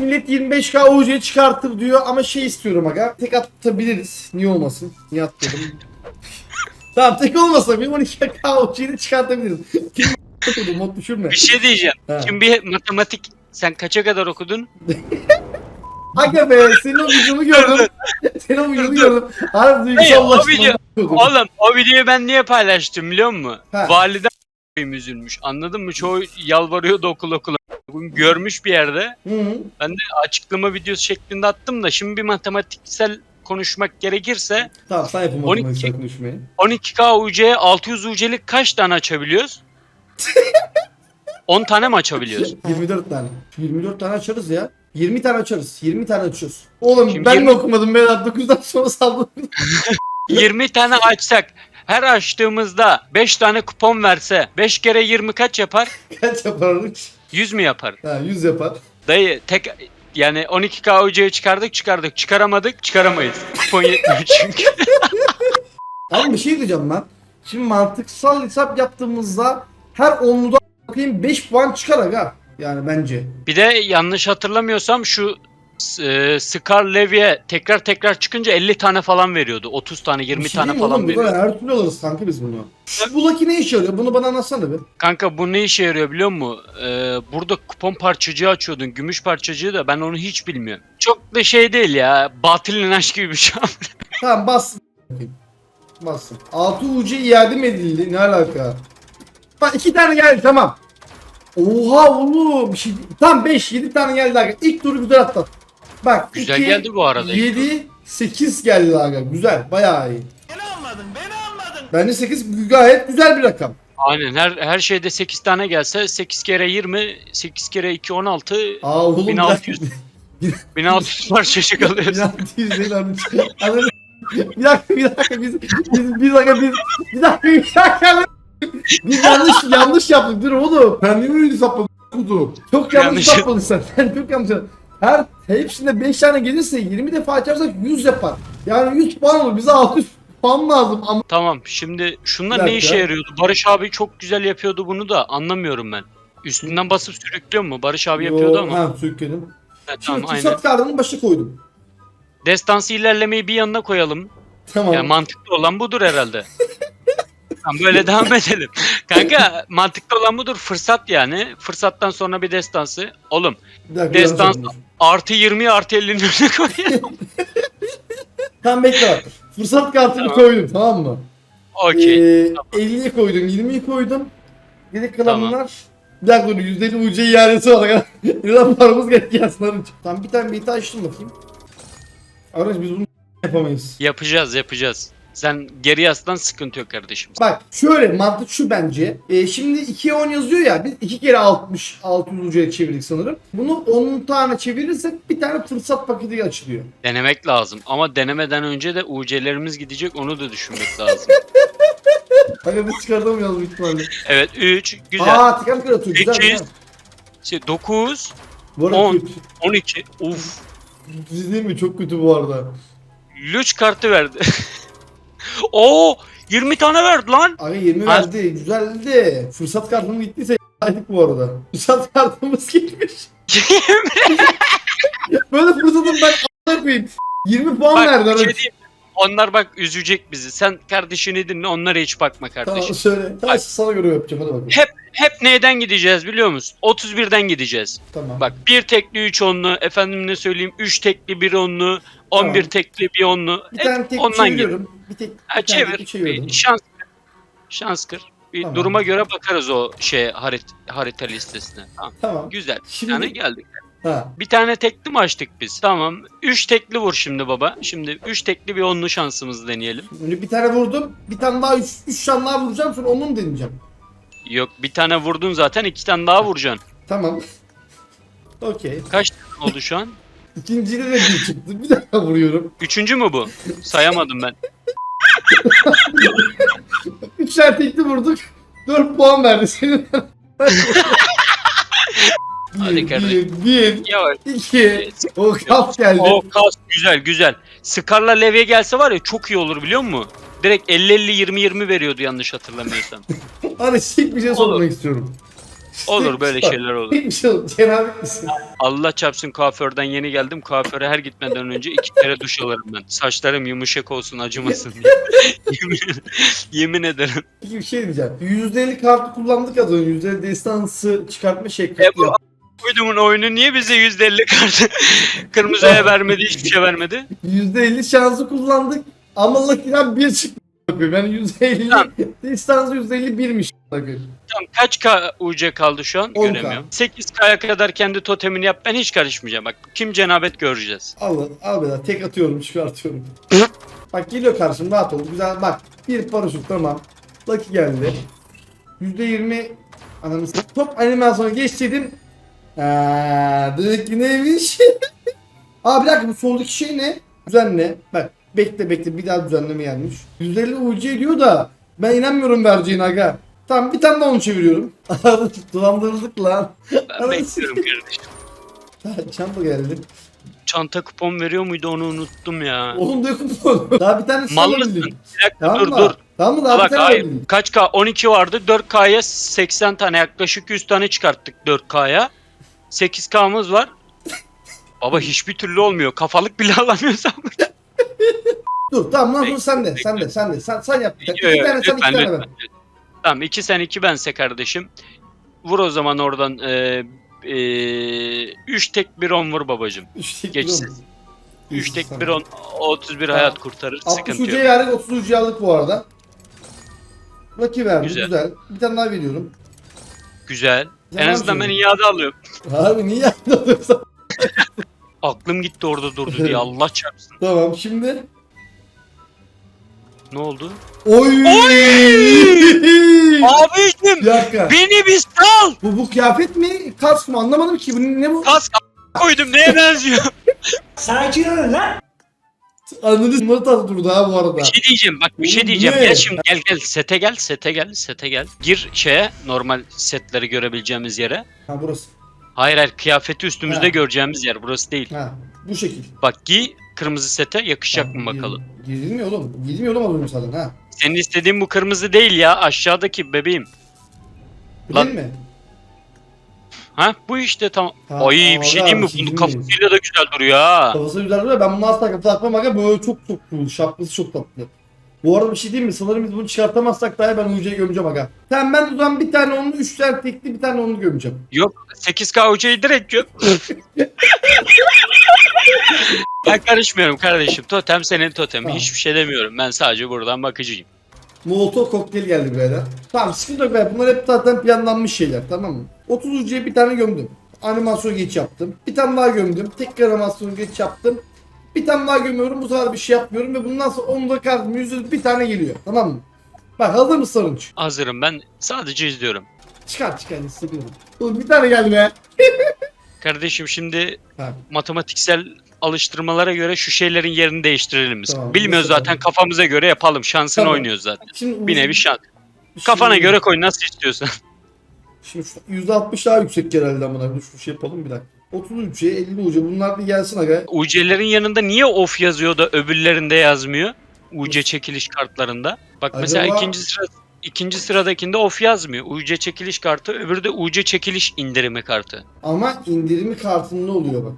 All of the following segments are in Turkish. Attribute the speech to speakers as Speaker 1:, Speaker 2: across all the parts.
Speaker 1: millet 25k UC çıkartır diyor ama şey istiyorum aga. Tek atabiliriz. Niye olmasın? Niye atladım? tamam tek olmasa bir 12k UC'yi de çıkartabiliriz. Kim mod düşürme.
Speaker 2: Bir şey diyeceğim.
Speaker 1: Ha.
Speaker 2: Şimdi bir matematik sen kaça kadar okudun?
Speaker 1: Aga be senin o videonu gördüm. senin o videonu gördüm. Harbi duygusallaştım.
Speaker 2: video-. Oğlum o videoyu ben niye paylaştım biliyor musun?
Speaker 1: Ha.
Speaker 2: Valide üzülmüş. Anladın mı? Çoğu yalvarıyordu okul okula. Görmüş bir yerde.
Speaker 1: Hı -hı.
Speaker 2: Açıklama videosu şeklinde attım da şimdi bir matematiksel konuşmak gerekirse
Speaker 1: Tamam sen yapın
Speaker 2: 12
Speaker 1: matematik konuşmayı.
Speaker 2: 12K UC'ye 600 UC'lik kaç tane açabiliyoruz? 10 tane mi açabiliyoruz?
Speaker 1: 24 tane. 24 tane açarız ya. 20 tane açarız. 20 tane açıyoruz. Oğlum
Speaker 2: Şimdi
Speaker 1: ben
Speaker 2: 20
Speaker 1: de okumadım Berat. 9'dan sonra saldım.
Speaker 2: 20 tane açsak her açtığımızda 5 tane kupon verse 5 kere 20 kaç yapar?
Speaker 1: Kaç yapardık?
Speaker 2: 100 mü yapar?
Speaker 1: Ha 100 yapar.
Speaker 2: Dayı tek yani 12K UC'yi çıkardık çıkardık çıkaramadık çıkaramayız. Kupon yetmiyor çünkü.
Speaker 1: Ama bir şey diyeceğim ben. Şimdi mantıksal hesap yaptığımızda her onluda bakayım 5 puan çıkar aga. Yani bence.
Speaker 2: Bir de yanlış hatırlamıyorsam şu e, Scar Levy'e tekrar tekrar çıkınca 50 tane falan veriyordu. 30 tane 20
Speaker 1: Bir şey
Speaker 2: tane falan
Speaker 1: oğlum,
Speaker 2: veriyordu.
Speaker 1: Burada her türlü alırız kanka biz bunu. Şu bulaki ne işe yarıyor? Bunu bana anlatsana bir.
Speaker 2: Kanka bu ne işe yarıyor biliyor musun? Ee, burada kupon parçacığı açıyordun. Gümüş parçacığı da ben onu hiç bilmiyorum. Çok da şey değil ya. Batıl inanç gibi bir şey.
Speaker 1: Tamam bas. Bakayım. Bassın. 6 ucu iade mi edildi? Ne alaka? Bak 2 tane geldi tamam. Oha oğlum. Şey... Tam 5 7 tane geldi. İlk turu güzel atlat. Bak
Speaker 2: Güzel
Speaker 1: iki,
Speaker 2: geldi bu arada.
Speaker 1: 7 8 geldi aga. Güzel. Bayağı iyi.
Speaker 3: Beni anladın, beni anladın.
Speaker 1: Bence 8 gayet güzel bir rakam.
Speaker 2: Aynen her her şeyde 8 tane gelse 8 kere 20, 8 kere 2 16,
Speaker 1: Aa oğlum
Speaker 2: 1600. 1600 parçacık alıyoruz.
Speaker 1: 1600 değil mı? Bir dakika bir dakika biz biz bir dakika biz bir dakika bir dakika. Biz yanlış yanlış yaptık dur oğlum.
Speaker 4: Ben niye öyle hesapladım kudu?
Speaker 1: Çok yanlış
Speaker 2: Yanlış.
Speaker 1: yapmadın sen. Sen çok yanlış yaptın. Her hepsinde 5 tane gelirse 20 defa açarsak 100 yapar. Yani 100 puan olur. Bize 600 puan lazım ama
Speaker 2: Tamam şimdi şunlar ne
Speaker 1: dakika.
Speaker 2: işe yarıyordu? Barış abi çok güzel yapıyordu bunu da anlamıyorum ben. Üstünden basıp sürüklüyor mu? Barış abi yapıyordu
Speaker 1: Yo,
Speaker 2: ama.
Speaker 1: Ha sürükledim.
Speaker 2: Ha,
Speaker 1: Şimdi
Speaker 2: tamam aynen.
Speaker 1: fırsat kartının başa koydum.
Speaker 2: Destansı ilerlemeyi bir yanına koyalım.
Speaker 1: Tamam.
Speaker 2: Yani mantıklı olan budur herhalde. tamam böyle devam edelim. Kanka mantıklı olan budur. Fırsat yani. Fırsattan sonra bir destansı. Oğlum
Speaker 1: bir dakika, yanlış yapmışım.
Speaker 2: Artı 20'yi artı 50'nin önüne koyalım.
Speaker 1: Tamam bekle bak. Fırsat kartını
Speaker 2: Tamam.
Speaker 1: koydum tamam mı?
Speaker 2: Okey.
Speaker 1: Ee, 50'yi koydum, 20'yi koydum. Geri kalanlar bir dakika dur %50 UC iadesi var. Yılan paramız gerek gelsin Arınç. Tamam bir tane bir açtım bakayım. Arınç biz bunu yapamayız.
Speaker 2: Yapacağız yapacağız. Sen geri yaslan sıkıntı yok kardeşim.
Speaker 1: Bak şöyle mantık şu bence. Ee, şimdi 2'ye 10 yazıyor ya biz 2 kere 60 600 UC'ye çevirdik sanırım. Bunu 10 tane çevirirsek bir tane fırsat paketi açılıyor.
Speaker 2: Denemek lazım. Ama denemeden önce de UC'lerimiz gidecek onu da düşünmek lazım.
Speaker 1: Hani biz çıkartamıyoruz büyük ihtimalle.
Speaker 2: Evet 3 güzel.
Speaker 1: Aa tıkan kır atıyor güzel.
Speaker 2: 8,
Speaker 1: güzel.
Speaker 2: Şey, 9
Speaker 1: Bu arada
Speaker 2: 10.
Speaker 1: kötü.
Speaker 2: 12. Uf.
Speaker 1: Siz değil mi? Çok kötü bu arada.
Speaker 2: Lüç kartı verdi. Oo 20 tane verdi lan.
Speaker 1: Abi 20
Speaker 2: Ha.
Speaker 1: verdi. Güzeldi. Fırsat kartımız gittiyse aydık bu arada. Fırsat kartımız gitmiş. Böyle fırsatım ben a**ına koyayım. 20 puan
Speaker 2: bak
Speaker 1: verdi
Speaker 2: bir şey diyeyim. Onlar bak üzecek bizi. Sen kardeşini dinle onlara hiç bakma kardeşim.
Speaker 1: Tamam söyle. Tamam
Speaker 2: Bak.
Speaker 1: sana göre yapacağım hadi bakalım.
Speaker 2: Hep hep neyden gideceğiz biliyor musun? 31'den gideceğiz.
Speaker 1: Tamam.
Speaker 2: Bak bir tekli 3 onlu, efendim ne söyleyeyim 3 tekli 1 onlu, 11
Speaker 1: Tamam.
Speaker 2: tekli 1 onlu.
Speaker 1: bir
Speaker 2: Hep
Speaker 1: tane tek
Speaker 2: ondan gir.
Speaker 1: çeviriyorum. Bir tek
Speaker 2: Ha,
Speaker 1: bir tane
Speaker 2: çevir.
Speaker 1: çeviriyorum.
Speaker 2: Bir şans şans kır. Bir
Speaker 1: Tamam.
Speaker 2: duruma göre bakarız o şey harit harita listesine. Tamam.
Speaker 1: Tamam.
Speaker 2: Güzel. Bir
Speaker 1: Şimdi-
Speaker 2: tane geldik.
Speaker 1: Ha.
Speaker 2: Bir tane tekli mi açtık biz? Tamam. 3 tekli vur şimdi baba. Şimdi 3 tekli bir onlu şansımızı deneyelim.
Speaker 1: Önce bir tane vurdum. Bir tane daha 3 3 şan daha vuracağım sonra onu mu deneyeceğim?
Speaker 2: Yok bir tane vurdun zaten iki tane daha vuracaksın.
Speaker 1: Tamam. Okey.
Speaker 2: Kaç tane oldu şu an?
Speaker 1: İkincide de bir çıktı. Bir daha vuruyorum.
Speaker 2: Üçüncü mü bu? Sayamadım ben.
Speaker 1: 3 tane tekli vurduk. 4 puan verdi senin.
Speaker 2: Hadi
Speaker 1: bir,
Speaker 2: kardeşim.
Speaker 1: bir, bir,
Speaker 2: Yavaş.
Speaker 1: iki. O kap geldi.
Speaker 2: O kas güzel güzel. Scar'la Levye gelse var ya çok iyi olur biliyor musun? Direkt 50-50-20-20 veriyordu yanlış hatırlamıyorsam.
Speaker 1: Hani şık bir şey
Speaker 2: Olur.
Speaker 1: sormak istiyorum.
Speaker 2: Olur böyle şeyler olur.
Speaker 1: Bir şey olur. Misin?
Speaker 2: Allah çarpsın kuaförden yeni geldim. Kuaföre her gitmeden önce iki kere duş alırım ben. Saçlarım yumuşak olsun acımasın diye. yemin, yemin ederim.
Speaker 1: Peki bir şey diyeceğim. %50 kartı kullandık az önce. %50 destansı çıkartma şekli.
Speaker 2: E bu Uydumun oyunu niye bize %50 kartı kırmızıya vermedi hiçbir şey vermedi.
Speaker 1: %50 şansı kullandık. Ama Lucky'den bir çıktı. Yani %50
Speaker 2: Tamam.
Speaker 1: destansı %50 birmiş. Lucky.
Speaker 2: Tamam kaç K UC kaldı şu an
Speaker 1: 10K.
Speaker 2: göremiyorum. 8K'ya kadar kendi totemini yap ben hiç karışmayacağım bak. Kim cenabet göreceğiz.
Speaker 1: Al al beyler tek atıyorum çıkartıyorum. bak geliyor karşım rahat ol. Güzel bak. Bir paraşüt tamam. Lucky geldi. %20 ananı s- top animasyona geçseydim. Eee dedik ki neymiş? Aa bir dakika bu soldaki şey ne? Düzenle. Bak bekle bekle bir daha düzenleme gelmiş. 150 UC diyor da ben inanmıyorum vereceğine aga. Tamam bir tane daha onu çeviriyorum. Dolandırıldık lan.
Speaker 2: Ben bekliyorum kardeşim.
Speaker 1: Çanta geldi.
Speaker 2: Çanta kupon veriyor muydu onu unuttum ya.
Speaker 1: Oğlum ne kupon? Daha bir tane
Speaker 2: Mal
Speaker 1: alabildim.
Speaker 2: mısın? Bir dakika
Speaker 1: Tamam
Speaker 2: dur dur.
Speaker 1: Tamam mı? Daha bir
Speaker 2: Bak
Speaker 1: tane
Speaker 2: hayır. Kaç K? 12 vardı. 4K'ya 80 tane yaklaşık 100 tane çıkarttık 4K'ya. 8K'mız var. Baba hiçbir türlü olmuyor. Kafalık bile alamıyorsam.
Speaker 1: Dur tamam lan dur sen de sen de sen de sen, sen yap. bir tane. İki tane sen iki tane ben.
Speaker 2: Tamam 2 sen 2 bense kardeşim. Vur o zaman oradan 3 tek bir 10 vur babacım.
Speaker 1: Üç tek
Speaker 2: Geçsiz.
Speaker 1: bir on.
Speaker 2: 3 tek bir 10 31
Speaker 1: Tamam.
Speaker 2: hayat kurtarır.
Speaker 1: 60
Speaker 2: Sıkıntı
Speaker 1: ucuya
Speaker 2: yok.
Speaker 1: verdik 30 ucuya aldık bu arada. Lucky verdi güzel.
Speaker 2: Güzel.
Speaker 1: Bir tane daha veriyorum.
Speaker 2: Güzel.
Speaker 1: Zaman
Speaker 2: En azından ben iade alıyorum.
Speaker 1: Abi niye yaptın?
Speaker 2: Aklım gitti orada durdu diye Allah çarpsın.
Speaker 1: tamam şimdi.
Speaker 2: Ne oldu?
Speaker 1: Oy!
Speaker 2: Abicim
Speaker 1: bir dakika.
Speaker 2: beni bir sal.
Speaker 1: Bu, bu kıyafet mi? Kask mı? Anlamadım ki. Bu ne bu?
Speaker 2: Kask a- koydum neye benziyor?
Speaker 3: Sakin olun lan.
Speaker 1: Anladınız mı? Tadı durdu ha bu arada.
Speaker 2: Bir şey diyeceğim bak bir şey
Speaker 1: Oğlum,
Speaker 2: diyeceğim.
Speaker 1: ne?
Speaker 2: Gel şimdi gel gel sete gel sete gel sete gel. Gir şeye normal setleri görebileceğimiz yere.
Speaker 1: Ha burası.
Speaker 2: Hayır hayır kıyafeti üstümüzde
Speaker 1: Ha.
Speaker 2: göreceğimiz yer burası değil.
Speaker 1: Ha bu şekil.
Speaker 2: Bak giy kırmızı sete yakışacak mı bakalım.
Speaker 1: gir- Girdin mi oğlum? Girdin mi oğlum önce zaten ha?
Speaker 2: Senin istediğin bu kırmızı değil ya aşağıdaki bebeğim. Lan-
Speaker 1: değil mi?
Speaker 2: Ha bu işte tamam.
Speaker 1: Ha,
Speaker 2: Ay bir şey diyeyim mi?
Speaker 1: abi,
Speaker 2: Bunun
Speaker 1: çizim
Speaker 2: kafasıyla da güzel duruyor ha.
Speaker 1: Kafası güzel duruyor. Ben bunu asla kafa takmam aga. Böyle çok çok cool. Şapkası çok tatlı. Bu arada bir şey diyeyim mi? Sanırım biz bunu çıkartamazsak dahi ben UC'yi gömeceğim aga. Tamam ben o zaman bir tane onu, üç tane tekli bir tane onu gömeceğim.
Speaker 2: Yok 8K hocayı direkt gör. ben karışmıyorum kardeşim. Totem senin totem.
Speaker 1: Tamam.
Speaker 2: Hiçbir şey demiyorum. Ben sadece buradan bakıcıyım.
Speaker 1: Molotov kokteyl geldi beyler. Tamam sıkıntı yok beyler. Bunlar hep zaten planlanmış şeyler tamam mı? 30 UC'ye bir tane gömdüm. Animasyon geç yaptım. Bir tane daha gömdüm. Tekrar animasyon geç yaptım. Bir tane daha gömüyorum. Bu sefer bir şey yapmıyorum ve bundan sonra onu da kartım yüzde bir tane geliyor. Tamam mı? Bak hazır mısın Sarınç?
Speaker 2: Hazırım ben sadece izliyorum.
Speaker 1: Çıkar çıkar hissediyorum. Oğlum bir tane geldi be.
Speaker 2: Kardeşim şimdi
Speaker 1: Ha.
Speaker 2: matematiksel alıştırmalara göre şu şeylerin yerini değiştirelim biz.
Speaker 1: Tamam,
Speaker 2: Bilmiyoruz
Speaker 1: mesela.
Speaker 2: zaten kafamıza göre yapalım. Şansını
Speaker 1: Tamam.
Speaker 2: oynuyoruz zaten.
Speaker 1: Şimdi
Speaker 2: Bir nevi şans.
Speaker 1: Şimdi-
Speaker 2: Kafana göre koy nasıl istiyorsan.
Speaker 1: Şimdi şu %60 daha yüksek herhalde amına. Dur şu şey yapalım bir dakika. 30 ucu, 50 ucu bunlar bir gelsin aga.
Speaker 2: UC'lerin yanında niye off yazıyor da öbürlerinde yazmıyor? UC çekiliş kartlarında. Bak mesela
Speaker 1: Acaba-
Speaker 2: ikinci sıra ikinci sıradakinde off yazmıyor. UC çekiliş kartı, öbürü de UC çekiliş indirimi kartı.
Speaker 1: Ama indirimi kartında oluyor bak.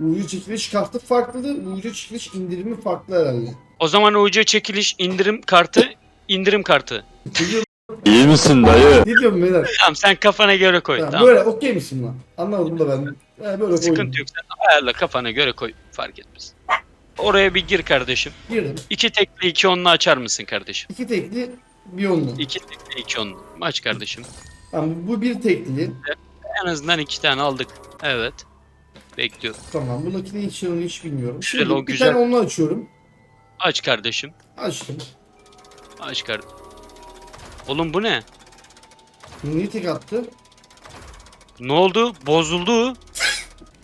Speaker 1: UC çekiliş kartı farklıdır. UC çekiliş indirimi farklı herhalde.
Speaker 2: O zaman UC çekiliş indirim kartı indirim kartı.
Speaker 1: Ne diyorum,
Speaker 5: İyi misin dayı?
Speaker 1: ne diyorum beyler?
Speaker 2: Tamam sen kafana göre koy.
Speaker 1: Tamam,
Speaker 2: tamam.
Speaker 1: Böyle okey misin lan? Anlamadım da ben. He, böyle koydum.
Speaker 2: Sıkıntı yok. Sen ayarla kafana göre koy. Fark etmez. Oraya bir gir kardeşim.
Speaker 1: Girdim.
Speaker 2: İki tekli iki onlu açar mısın kardeşim?
Speaker 1: İki tekli bir onlu.
Speaker 2: İki tekli iki onlu. Aç kardeşim.
Speaker 1: Tamam bu bir tekli.
Speaker 2: En azından iki tane aldık. Evet. Bekliyorum.
Speaker 1: Tamam bu nakine hiç hiç bilmiyorum.
Speaker 2: Güzel,
Speaker 1: Şimdi
Speaker 2: o
Speaker 1: bir
Speaker 2: güzel.
Speaker 1: tane onlu açıyorum.
Speaker 2: Aç kardeşim.
Speaker 1: Açtım.
Speaker 2: Aç kardeşim. Oğlum bu ne?
Speaker 1: Niye tek attı?
Speaker 2: Ne oldu? Bozuldu.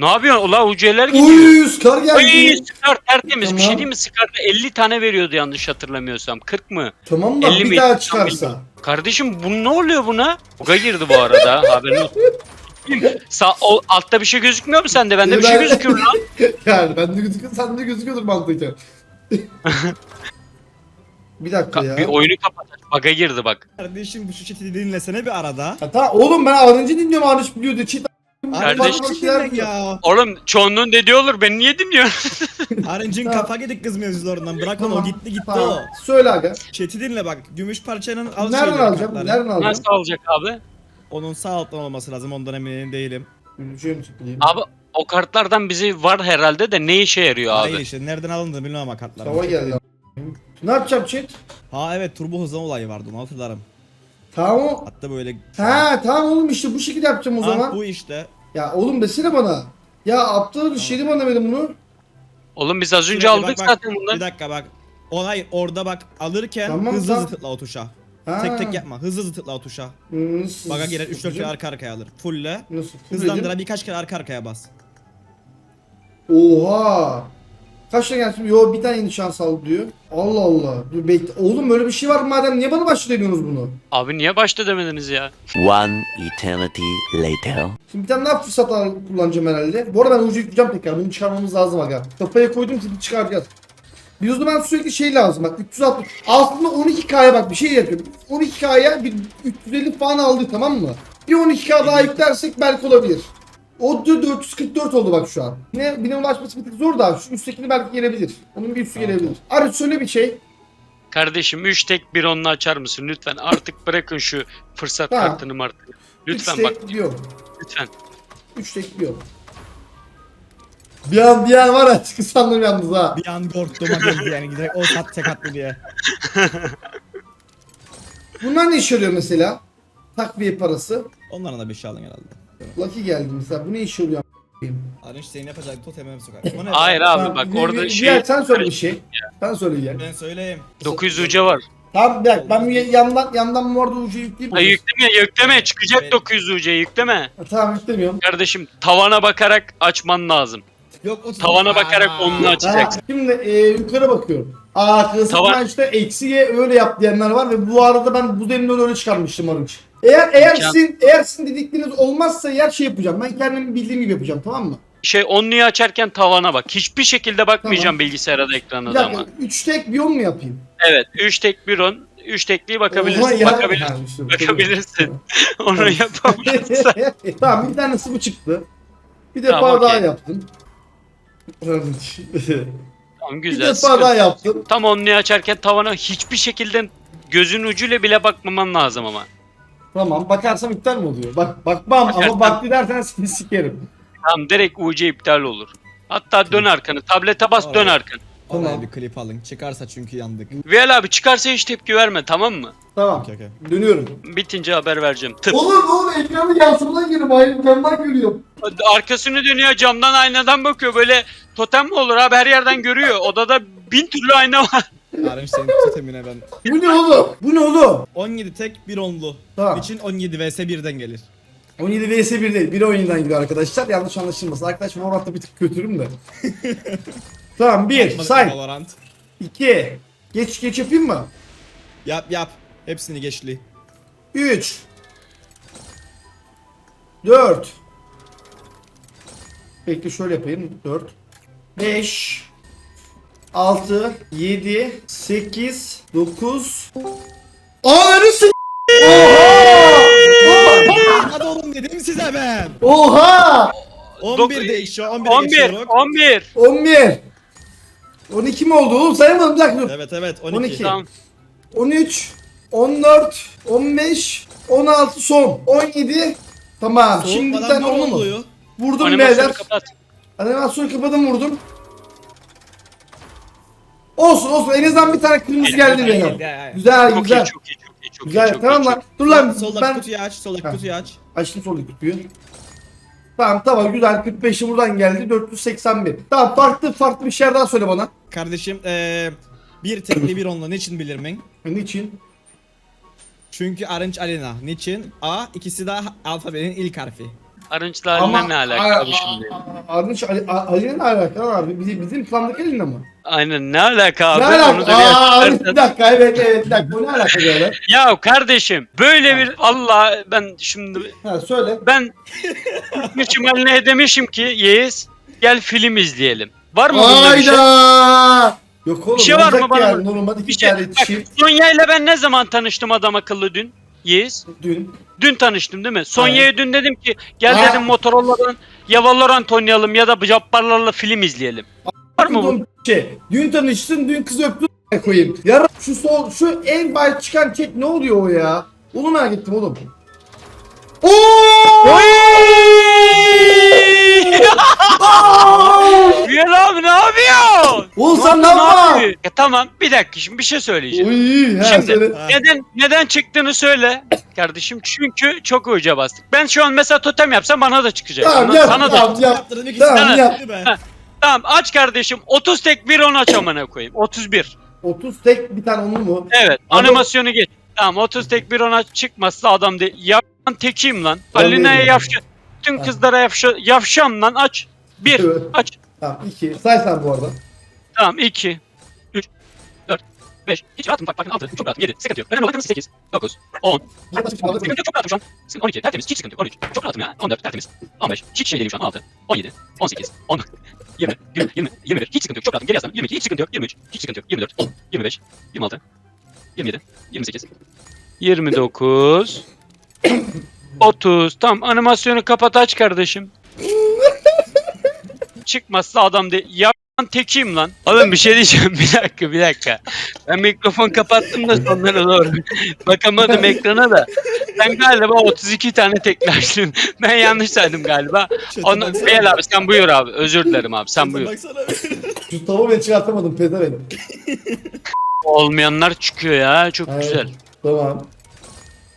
Speaker 2: Ne yapıyorsun? Ulan UC'ler gidiyor.
Speaker 1: Uy Scar geldi.
Speaker 2: Ay Scar tertemiz. Bir
Speaker 1: Tamam.
Speaker 2: şey değil mi? Scar'da 50 tane veriyordu yanlış hatırlamıyorsam. 40 mı?
Speaker 1: Tamam da
Speaker 2: 50
Speaker 1: bir
Speaker 2: mi?
Speaker 1: daha çıkarsa.
Speaker 2: Kardeşim bu ne oluyor buna? Buga girdi bu arada. Haberin olsun. Sağ, o, altta bir şey gözükmüyor mu sende? Bende bir şey
Speaker 1: Ben-
Speaker 2: gözüküyor lan.
Speaker 1: yani ben de gözüküyor, sen de gözüküyordur mantıken. Bir dakika ya.
Speaker 2: Bir oyunu kapat. Baga girdi bak.
Speaker 5: Kardeşim bu şu chat'i dinlesene bir arada.
Speaker 1: Ya tamam oğlum ben Arınç'ı dinliyorum Arınç biliyordu. Çit
Speaker 2: Kardeşim-
Speaker 1: diyor.
Speaker 5: ya.
Speaker 2: Oğlum çoğunluğun dediği olur. Ben niye dinliyorsun?
Speaker 5: Arıncın
Speaker 1: Tamam.
Speaker 5: kafa gidik kız mevzularından. Bırak onu
Speaker 1: Tamam,
Speaker 5: o gitti gitti
Speaker 1: Tamam.
Speaker 5: o.
Speaker 1: Söyle aga.
Speaker 5: Chat'i dinle bak. Gümüş parçanın al
Speaker 1: Nereden
Speaker 5: şeyleri,
Speaker 1: alacağım?
Speaker 5: kartları.
Speaker 1: Nereden alacağım?
Speaker 2: Nasıl alacak abi?
Speaker 5: Onun sağ alttan olması lazım ondan emin değilim.
Speaker 1: Güleceğim çıkayım.
Speaker 2: Abi o kartlardan bizi var herhalde de ne işe yarıyor abi?
Speaker 5: işte nereden alındığını bilmem ama kartlar.
Speaker 1: Hava geldi. Ne yapacağım chat?
Speaker 5: Ha evet turbo hızlama olayı vardı onu hatırlarım.
Speaker 1: Tamam o.
Speaker 5: Hatta böyle
Speaker 1: Ha tamam oğlum işte bu şekilde yapacağım o
Speaker 5: Ha,
Speaker 1: zaman.
Speaker 5: bu işte.
Speaker 1: Ya oğlum desene bana. Ya aptal bir şeydi bana verin bunu.
Speaker 2: Oğlum biz az önce aldık
Speaker 5: bak, bak,
Speaker 2: zaten bunları.
Speaker 5: Bir dakika bak. O hayır orada bak alırken
Speaker 1: Tamam,
Speaker 5: hızlı
Speaker 1: tamam.
Speaker 5: hızlı tıkla o tuşa.
Speaker 1: Ha.
Speaker 5: Tek tek yapma. Hızlı hızlı tıkla o tuşa.
Speaker 1: Nasıl?
Speaker 5: Baga girer 3-4 kere arka arkaya alır. Fulle.
Speaker 1: Nasıl?
Speaker 5: Hızlandıra birkaç kere arka arkaya bas.
Speaker 1: Oha. Kaç tane gelsin? Yo bir tane yeni şans aldı diyor. Allah Allah. Dur bekle. Oğlum böyle bir şey var madem niye bana başlıyorsunuz bunu?
Speaker 2: Abi niye başta demediniz ya?
Speaker 6: One eternity later.
Speaker 1: Şimdi bir tane daha fırsat al- kullanacağım herhalde. Bu arada ben ucu yükleyeceğim tekrar. Bunu çıkarmamız lazım aga. Kafaya koydum şimdi çıkaracağız. Bir o zaman sürekli şey lazım bak 360. Aslında 12K'ya bak bir şey yapıyorum. 12K'ya bir 350 falan aldı tamam mı? Bir 12K daha yüklersek belki olabilir. O da 444 oldu bak şu an. Yine birine ulaşması bir tık zor da şu üsttekini belki gelebilir. Onun bir üstü gelebilir. Arı söyle bir şey.
Speaker 2: Kardeşim 3 tek bir onunla açar mısın lütfen? Artık bırakın şu fırsat
Speaker 1: Tamam.
Speaker 2: kartını martını. Lütfen
Speaker 1: Üç
Speaker 2: bak
Speaker 1: tek diyor.
Speaker 2: lütfen.
Speaker 1: 3 tek diyor. Bir an bir an var ya çıkı sandım yalnız ha.
Speaker 5: Bir an korktuğuma geldi yani direkt o sat tek attı diye.
Speaker 1: Bunlar ne işe yarıyor mesela? Takviye parası.
Speaker 5: Onların da bir şey alın herhalde.
Speaker 1: Lucky geldi mesela. Bu ne işe yarıyor?
Speaker 5: Arınç senin yapacak totemimi sokar. O ne?
Speaker 2: Hayır abi
Speaker 1: Tamam,
Speaker 2: bak
Speaker 1: bir-
Speaker 2: orada
Speaker 1: bir-
Speaker 2: şey
Speaker 1: bir- sen söyle bir şey. Sen söyle gel.
Speaker 5: Ben söyleyeyim.
Speaker 2: 900 uca var.
Speaker 1: Tamam bir dakika ben bir yandan yandan bu arada ucu yükleyeyim.
Speaker 2: Ay yükleme yükleme çıkacak
Speaker 5: Evet.
Speaker 2: 900 uca yükleme.
Speaker 1: Ha, Tamam yüklemiyorum.
Speaker 2: Kardeşim tavana bakarak açman lazım.
Speaker 5: Yok o
Speaker 2: Tavana bakarak onu
Speaker 1: Ha,
Speaker 2: açacaksın.
Speaker 1: şimdi e, yukarı bakıyorum. Aa klasik
Speaker 2: Tavan-
Speaker 1: maçta eksiye öyle yap diyenler var ve bu arada ben bu deminden öyle çıkarmıştım arınç. Eğer eğer
Speaker 2: İmkan-
Speaker 1: sizin eğer sizin dedikleriniz olmazsa eğer şey yapacağım. Ben kendim bildiğim gibi yapacağım tamam mı?
Speaker 2: Şey onluyu açarken tavana bak. Hiçbir şekilde bakmayacağım bilgisayara da ekrana
Speaker 1: Bir
Speaker 2: da
Speaker 1: dakika
Speaker 2: ama.
Speaker 1: 3 tek bir on mu yapayım?
Speaker 2: Evet 3 tek bir on. 3 tekliği bakabilirsin.
Speaker 1: Oha ya.
Speaker 2: Bakabilirsin.
Speaker 1: Ha, işte,
Speaker 2: Bakabilirsin. Onu yapamazsın.
Speaker 1: tamam bir tanesi bu çıktı. Bir defa
Speaker 2: Tamam,
Speaker 1: daha
Speaker 2: okey.
Speaker 1: yaptım.
Speaker 2: Tamam
Speaker 1: bir
Speaker 2: güzel.
Speaker 1: defa
Speaker 2: sıkıntı
Speaker 1: daha yaptım.
Speaker 2: Tam onluyu açarken tavana hiçbir şekilde gözün ucuyla bile bakmaman lazım ama.
Speaker 1: Tamam bakarsam iptal mi oluyor? Bak bakmam
Speaker 2: Bakarsan-
Speaker 1: ama baktı dersen seni sikerim.
Speaker 2: Tamam direkt UC iptal olur. Hatta dön arkanı. Tablete bas dön arkanı.
Speaker 5: Tamam. Bir klip alın. Çıkarsa çünkü yandık.
Speaker 2: Viyal abi çıkarsa hiç tepki verme tamam mı?
Speaker 1: Tamam.
Speaker 5: Okey okey.
Speaker 1: Dönüyorum.
Speaker 2: Bitince haber vereceğim. Tıp.
Speaker 1: Oğlum oğlum ekranı yansımadan görüyorum. Hayır ekrandan görüyorum.
Speaker 2: Arkasını dönüyor camdan aynadan bakıyor. Böyle totem mi olur abi her yerden görüyor. Odada bin türlü ayna var.
Speaker 5: Arınç senin totemine ben.
Speaker 1: Bu ne oğlum? Bu ne oğlum?
Speaker 5: 17 tek bir onlu.
Speaker 1: Tamam.
Speaker 5: İçin 17 vs 1'den gelir.
Speaker 1: 17 vs 1 değil. 1 17'den gidiyor arkadaşlar. Yanlış anlaşılmasın. Arkadaş Valorant'ta bir tık kötürüm de. tamam 1
Speaker 5: Atmadık
Speaker 1: say.
Speaker 5: Valorant.
Speaker 1: 2 Geç geç yapayım mı?
Speaker 5: Yap yap. Hepsini geçli.
Speaker 1: 3 4 Bekle şöyle yapayım 4 5 6 7 8 9 Aa neresi? Oha!
Speaker 5: Hadi oğlum dedim size ben.
Speaker 1: Oha!
Speaker 5: 11 değiş şu an 11'e
Speaker 2: 11,
Speaker 5: geçiyoruz.
Speaker 2: 11.
Speaker 1: 11 12 mi oldu oğlum sayamadım bir dakika dur.
Speaker 5: Evet evet 12.
Speaker 1: 12.
Speaker 2: Tamam.
Speaker 1: 13 14 15 16 son 17 Tamam şimdi bir tane onu mu?
Speaker 5: oluyor.
Speaker 1: Vurdum
Speaker 2: Animasyonu
Speaker 1: beyler.
Speaker 2: kapat.
Speaker 1: Animasyonu kapadım vurdum. Olsun olsun en azından bir tane kırmızı geldi benim. Güzel
Speaker 2: Çok
Speaker 1: güzel.
Speaker 2: iyi, çok iyi, çok iyi, çok
Speaker 1: Güzel
Speaker 2: iyi, çok
Speaker 1: tamam lan. Dur lan
Speaker 5: Soldaki
Speaker 1: ben
Speaker 5: kutuyu aç, soldaki
Speaker 1: Ha.
Speaker 5: kutuyu aç.
Speaker 1: açtım soldaki kutuyu. Tamam tamam güzel 45'i buradan geldi 481. Tamam farklı farklı bir şeyler daha söyle bana.
Speaker 5: Kardeşim eee bir tekli bir onlu niçin bilir miyim?
Speaker 1: Niçin?
Speaker 5: Çünkü Arınç Alena. Niçin? A ikisi de alfabenin ilk harfi.
Speaker 2: Arınçla haline ne alaka abi şimdi?
Speaker 1: Arınç Ali, A- Ali'nin ne alaka abi? Bizim, bizim plandaki Ali'nin mi?
Speaker 2: Aynen ne alaka abi?
Speaker 1: Ne
Speaker 2: Onu
Speaker 1: alaka?
Speaker 2: da
Speaker 1: Aa,
Speaker 2: bir
Speaker 1: bir dakika evet evet bir dakika bu ne alaka böyle?
Speaker 2: Ya kardeşim böyle bir Allah ben şimdi
Speaker 1: Ha söyle.
Speaker 2: ben gitmişim eline demişim ki Yeğiz gel film izleyelim. Var mı bunda bir şey?
Speaker 1: Hayda! Yok oğlum.
Speaker 2: Bir şey var mı bana
Speaker 1: yani? Normal
Speaker 2: Bir şey, bak, Sonya ile ben ne zaman tanıştım adam akıllı dün? Yiğiz.
Speaker 1: dün.
Speaker 2: Dün tanıştım değil mi? Sonya'ya dün dedim ki gel
Speaker 1: Ha.
Speaker 2: dedim Motorola'dan ya Valorant oynayalım ya da Jabbarlarla film izleyelim. Var mı bu?
Speaker 1: Şey, dün tanıştın, dün kız öptün koyayım. Ya şu sol, şu en baş çıkan chat ne oluyor o ya? Onu merak ettim oğlum. Oo!
Speaker 2: Güzel abi ne yapıyor?
Speaker 1: Oğlum sen ne
Speaker 2: Ya tamam bir dakika şimdi bir şey söyleyeceğim.
Speaker 1: Uy, ha,
Speaker 2: Şimdi-
Speaker 1: söyle.
Speaker 2: Neden neden çıktığını söyle kardeşim. Çünkü çok uca bastık. Ben şu an mesela totem yapsam bana da çıkacak.
Speaker 1: Tamam
Speaker 2: Sana-
Speaker 1: yap,
Speaker 2: sana da
Speaker 1: yap, yap.
Speaker 5: Yaptırdın ikisi
Speaker 1: Tamam,
Speaker 5: de.
Speaker 1: yap.
Speaker 5: Değil mi?
Speaker 2: Ha. Tamam aç kardeşim. 30 tek bir on aç amına koyayım. 31.
Speaker 1: 30 tek bir tane onu mu?
Speaker 2: Evet
Speaker 1: Adam-
Speaker 2: animasyonu geç. Tamam 30 tek bir on aç çıkmazsa adam de ya lan tekiyim lan.
Speaker 1: Ben
Speaker 2: Alina'ya
Speaker 1: değilim.
Speaker 2: yavşa. Tüm kızlara yavşa, yavşam lan aç. 1
Speaker 1: Evet.
Speaker 2: aç.
Speaker 1: Tamam 2. Say sen bu arada.
Speaker 2: Tamam 2 3 4 5 hiç rahatım bak bakın 6 çok rahatım. 7 sıkıntı yok. Önemli olan 8 9 10 Sıkıntı yok çok rahatım şu an. Sıkıntı 12 tertemiz. Hiç sıkıntı yok. 13 çok rahatım ya. 14 tertemiz. 15 hiç şey değilim şu an. 16 17 18 10 20 20 20 21 hiç sıkıntı yok. Çok rahatım. Geri yazsam 22 hiç sıkıntı yok. 23 hiç sıkıntı yok. 24 25 26 27 28 29 30 Tamam animasyonu kapat aç kardeşim. Çıkmazsa adam de ya tekiyim lan. Oğlum bir şey diyeceğim bir dakika bir dakika. Ben mikrofon kapattım da sonlara doğru. Bakamadım ekrana da. Sen galiba 32 tane teklersin. Ben yanlış saydım galiba. Onu. Beyler abi sen buyur abi. Özür dilerim abi sen buyur.
Speaker 5: baksana.
Speaker 1: Şu tavuğu ben çıkartamadım pezevenk.
Speaker 2: Olmayanlar çıkıyor ya çok
Speaker 1: Evet.
Speaker 2: güzel.
Speaker 1: Tamam.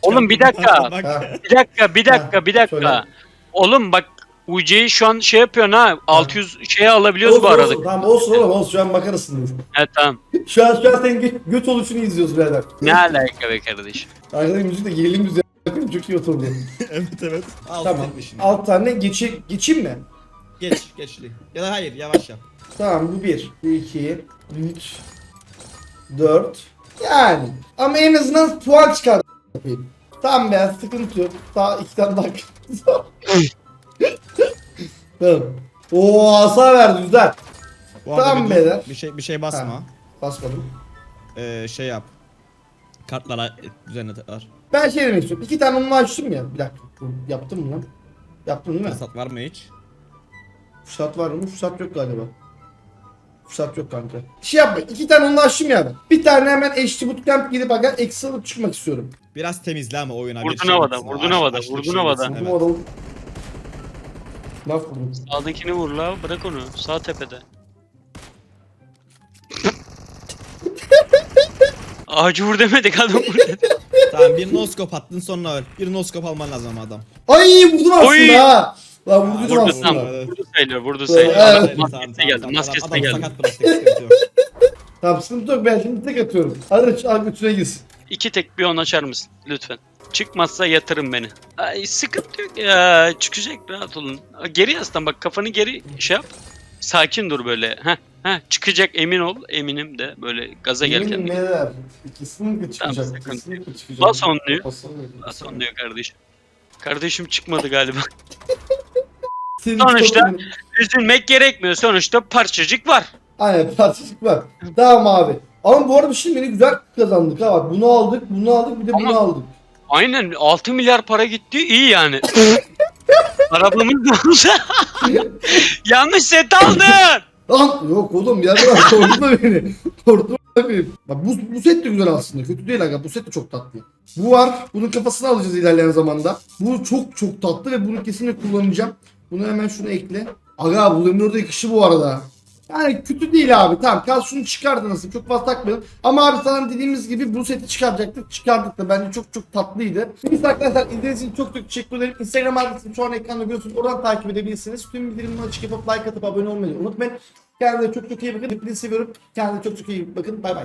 Speaker 2: Oğlum bir dakika.
Speaker 5: Bak.
Speaker 1: Ha.
Speaker 2: Bir dakika bir dakika bir dakika.
Speaker 1: söyle.
Speaker 2: Oğlum bak UC'yi şu an şey yapıyorsun ha. 600 şeye alabiliyoruz bu
Speaker 1: Olsun,
Speaker 2: arada.
Speaker 1: Olsun, tamam olsun oğlum olsun şu an makarasın.
Speaker 2: Evet tamam.
Speaker 1: Şu an şu an senin gö- göt oluşunu izliyoruz birader.
Speaker 2: Ne alaka be kardeşim.
Speaker 1: Arkadaşlar müzik de gerilim yapayım, çok iyi oturdu.
Speaker 5: evet evet. Al
Speaker 1: tamam. Alt tane geçi, geçeyim mi?
Speaker 5: Geç geçli. Ya da hayır yavaş yap.
Speaker 1: Tamam bu bir. Bu iki. Üç. Dört. Yani. Ama en azından puan çıkar. yapayım. Tamam be sıkıntı yok. Daha iki tane daha. tamam. Oo asa verdi güzel.
Speaker 5: Bu arada
Speaker 1: Tamam
Speaker 5: bir dur.
Speaker 1: beyler.
Speaker 5: Bir şey bir şey basma.
Speaker 1: Ha. Basmadım.
Speaker 5: Ee, şey yap. Kartlara üzerine tıklar.
Speaker 1: Ben şey demek istiyorum. İki tane onu açtım ya. Bir dakika. Yaptım mı lan? Yaptım değil mi?
Speaker 5: Fırsat var mı hiç?
Speaker 1: Fırsat var mı? Fırsat yok galiba. Fırsat yok kanka. Şey yapma. iki tane onu açtım ya ben. Bir tane hemen HD Bootcamp gidip aga eksi alıp çıkmak istiyorum.
Speaker 5: Biraz temizle ama oyuna. bir
Speaker 2: Vurdun
Speaker 5: şey
Speaker 2: havada, vurdun
Speaker 5: Aç-
Speaker 2: havada,
Speaker 5: açlık
Speaker 2: vurdun
Speaker 5: şey
Speaker 2: havada.
Speaker 5: evet.
Speaker 1: adamı... Laf vurdum.
Speaker 2: Sağdakini vur la bırak onu. Sağ tepede. Ağacı vur demedik adam vur dedi.
Speaker 5: Tamam bir noskop attın sonra öl. Bir noskop alman lazım ama adam.
Speaker 1: Ay vurdum aslında
Speaker 2: Oy!
Speaker 1: ha. Lan vurdum
Speaker 2: Vurdu
Speaker 1: aslında.
Speaker 2: tamam.
Speaker 5: Evet.
Speaker 2: Vurdu sayılıyor, vurdu
Speaker 1: Evet.
Speaker 2: sayılıyor.
Speaker 1: Evet.
Speaker 2: Adam
Speaker 5: Tamam,
Speaker 2: maskesine
Speaker 5: tamam,
Speaker 2: geldi, maskesine
Speaker 5: Adam
Speaker 2: geldi.
Speaker 5: sakat bıraktık sıkıntı yok.
Speaker 1: Tamam sıkıntı yok ben şimdi tek atıyorum. Hadi al götüne girsin.
Speaker 2: İki tek bir on açar mısın lütfen? Çıkmazsa yatırın beni. Ay sıkıntı yok ya. Çıkacak rahat olun. Geri yaslan bak kafanı geri şey yap. Sakin dur böyle. Heh, heh, çıkacak emin ol. Eminim de böyle gaza
Speaker 1: Yemin
Speaker 2: gelken.
Speaker 1: neler? Kesinlikle çıkacak.
Speaker 2: Tamam, sıkıntı
Speaker 1: kesinlikle çıkacak.
Speaker 2: Bas onluyor.
Speaker 1: Basonluyor.
Speaker 2: Bas onluyor kardeşim. Kardeşim çıkmadı galiba. Sonuçta- Üzülmek gerekmiyor. Sonuçta parçacık var.
Speaker 1: Aynen parçacık var. Tamam abi. Ama bu arada şimdi beni güzel kazandık ha bak. Bunu aldık, bunu aldık, bir de bunu
Speaker 2: Ama-
Speaker 1: aldık.
Speaker 2: Aynen 6 milyar para gitti. iyi yani. Arabamız da olsa. Yanlış set aldın.
Speaker 1: Lan yok oğlum bir yerden korkutma beni. Korkutma beni. Bak bu, bu set de güzel aslında. Kötü değil aga. Bu set de çok tatlı. Bu var. Bunun kafasını alacağız ilerleyen zamanda. Bu çok çok tatlı ve bunu kesinlikle kullanacağım. Bunu hemen şunu ekle. Aga bu M4'e yakışı bu arada. Yani kötü değil abi. Tamam kal şunu çıkardı nasıl çok fazla takmayalım. Ama abi sana dediğimiz gibi bu seti çıkaracaktık. Çıkardık da bence çok çok tatlıydı. Neyse arkadaşlar izlediğiniz için çok çok teşekkür ederim. Instagram adresini şu an ekranda görüyorsunuz. Oradan takip edebilirsiniz. Tüm bildirimleri açık yapıp like atıp abone olmayı unutmayın. Kendinize çok çok iyi bakın. Hepinizi seviyorum. Kendinize çok çok iyi bakın. Bay bay.